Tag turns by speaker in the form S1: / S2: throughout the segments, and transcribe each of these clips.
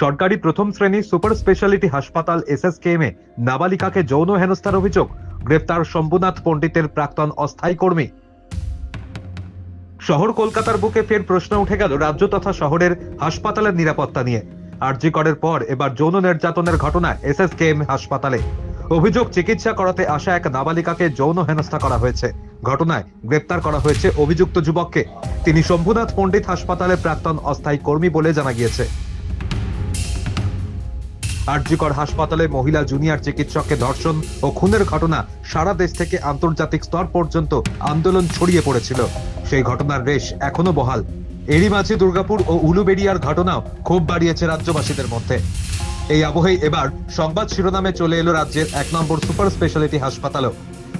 S1: সরকারি প্রথম শ্রেণি সুপার স্পেশালিটি হাসপাতাল এসএসকেএম নাবালিকাকে যৌন হেনস্থার অভিযোগ। গ্রেপ্তার শম্ভুনাথ পণ্ডিতের প্রাক্তন অস্থায়ী কর্মী। শহর কলকাতার বুকে ফের প্রশ্ন উঠে গেল রাজ্য তথা শহরের হাসপাতালের নিরাপত্তা নিয়ে। আরজি করের পর এবার যৌন নির্যাতনের ঘটনা এসএসকেএম হাসপাতালে। অভিযোগ, চিকিৎসা করাতে আসা এক নাবালিকাকে যৌন হেনস্থা করা হয়েছে। ঘটনায় গ্রেপ্তার করা হয়েছে অভিযুক্ত যুবককে। তিনি শম্ভুনাথ পণ্ডিত হাসপাতালের প্রাক্তন অস্থায়ী কর্মী বলে জানা গিয়েছে। আরজিকর হাসপাতালে মহিলা জুনিয়র চিকিৎসককে ধর্ষণ ও খুনের ঘটনা সারা দেশ থেকে আন্তর্জাতিক স্তর পর্যন্ত আন্দোলন ছড়িয়ে পড়েছিল। সেই ঘটনার রেশ এখনও বহাল। এরই মাঝে দুর্গাপুর ও উলুবেড়িয়ার ঘটনাও ক্ষোভ বাড়িয়েছে রাজ্যবাসীদের মধ্যে। এই আবহেই এবার সংবাদ শিরোনামে চলে এলো রাজ্যের এক নম্বর সুপার স্পেশালিটি হাসপাতালও।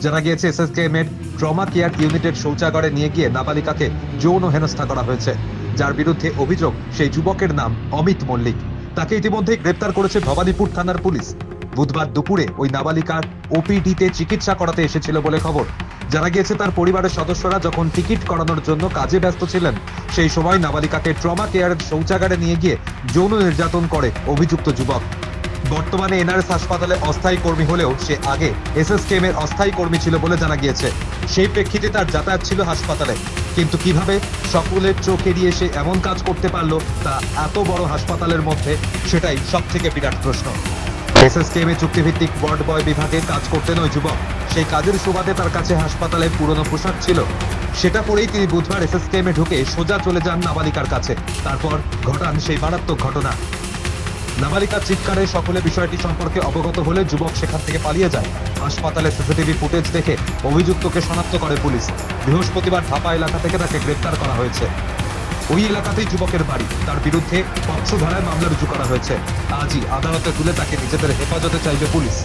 S1: জানা গিয়েছে এসএসকেএম এর ট্রমা কেয়ার ইউনিটের শৌচাগারে নিয়ে গিয়ে নাবালিকাকে যৌন হেনস্থা করা হয়েছে। যার বিরুদ্ধে অভিযোগ সেই যুবকের নাম অমিত মল্লিক। তাকে ইতিমধ্যেই গ্রেপ্তার করেছে ভবানীপুর থানার পুলিশ। বুধবার দুপুরে ওই নাবালিকার ওপিডিতে চিকিৎসা করাতে এসেছিল বলে খবর। জানা গিয়েছে তার পরিবারের সদস্যরা যখন টিকিট করানোর জন্য কাজে ব্যস্ত ছিলেন, সেই সময় নাবালিকাকে ট্রমা কেয়ারের শৌচাগারে নিয়ে গিয়ে যৌন নির্যাতন করে অভিযুক্ত যুবক। বর্তমানে এনআরএস হাসপাতালে অস্থায়ী কর্মী হলেও সে আগে এসএসকেএম এর অস্থায়ী কর্মী ছিল বলে জানা গিয়েছে। সেই প্রেক্ষিতে তার যাতায়াত ছিল হাসপাতালে। কিন্তু কীভাবে সকলের চোখ এড়িয়ে সে এমন কাজ করতে পারল তা এত বড় হাসপাতালের মধ্যে, সেটাই সব থেকে বিরাট প্রশ্ন। এসএসকেএম এ চুক্তিভিত্তিক ওয়ার্ড বয় বিভাগে কাজ করতেন ওই যুবক। সেই কাজের সুবাদে তার কাছে হাসপাতালে পুরনো পোশাক ছিল। সেটা পরেই তিনি বুধবার এসএসকেএম এ ঢুকে সোজা চলে যান নাবালিকার কাছে। তারপর ঘটান সেই মারাত্মক ঘটনা। নাবালিকার চিৎকারে সকলে বিষয়টি সম্পর্কে অবগত হলে যুবক সেখান থেকে পালিয়ে যায়। হাসপাতালে সিসিটিভি ফুটেজ দেখে অভিযুক্তকে শনাক্ত করে পুলিশ। বৃহস্পতিবার ঢাপা এলাকা থেকে তাকে গ্রেপ্তার করা হয়েছে। ওই এলাকাতেই যুবকের বাড়ি। তার বিরুদ্ধে পক্সো ধারায় মামলা রুজু করা হয়েছে। আজই আদালতে তুলে তাকে নিজেদের হেফাজতে চাইবে পুলিশ।